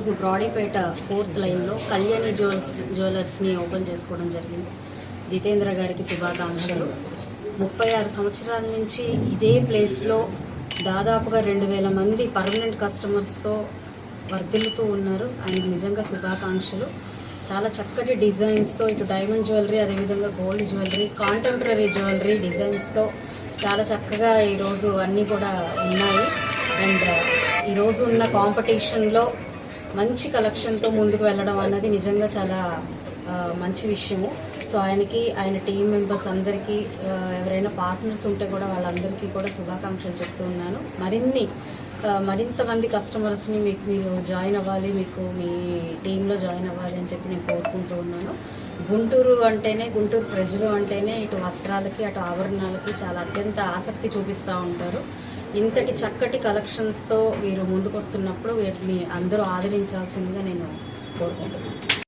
ఈరోజు బ్రాడీపేట ఫోర్త్ లైన్లో Kalyani jewels జ్యువెలర్స్ని open చేసుకోవడం జరిగింది. జితేంద్ర గారికి శుభాకాంక్షలు. ముప్పై ఆరు సంవత్సరాల నుంచి ఇదే ప్లేస్లో దాదాపుగా రెండు వేల మంది పర్మనెంట్ కస్టమర్స్తో వర్ధిల్లుతూ ఉన్నారు. ఆయనకు నిజంగా శుభాకాంక్షలు. చాలా చక్కటి డిజైన్స్తో ఇటు డైమండ్ జ్యువెలరీ అదేవిధంగా గోల్డ్ జ్యువెలరీ కాంటెంపరీ జ్యువెలరీ డిజైన్స్తో చాలా చక్కగా ఈరోజు అన్నీ కూడా ఉన్నాయి. అండ్ ఈరోజు ఉన్న కాంపిటీషన్లో మంచి కలెక్షన్తో ముందుకు వెళ్ళడం అన్నది నిజంగా చాలా మంచి విషయము. సో ఆయనకి ఆయన టీం మెంబర్స్ అందరికీ ఎవరైనా పార్ట్నర్స్ ఉంటే కూడా వాళ్ళందరికీ కూడా శుభాకాంక్షలు చెప్తూ ఉన్నాను. మరిన్ని మరింత మంది కస్టమర్స్ని మీకు మీరు జాయిన్ అవ్వాలి మీకు మీ టీంలో జాయిన్ అవ్వాలి అని చెప్పి నేను కోరుకుంటూ ఉన్నాను. గుంటూరు అంటేనే గుంటూరు ప్రజలు అంటేనే ఇటు వస్త్రాలకి అటు ఆభరణాలకి చాలా అత్యంత ఆసక్తి చూపిస్తూ ఉంటారు. ఇంతటి చక్కటి కలెక్షన్స్తో మీరు ముందుకు వస్తున్నప్పుడు వీటిని అందరూ ఆదరించాల్సిందిగా నేను కోరుకుంటున్నాను.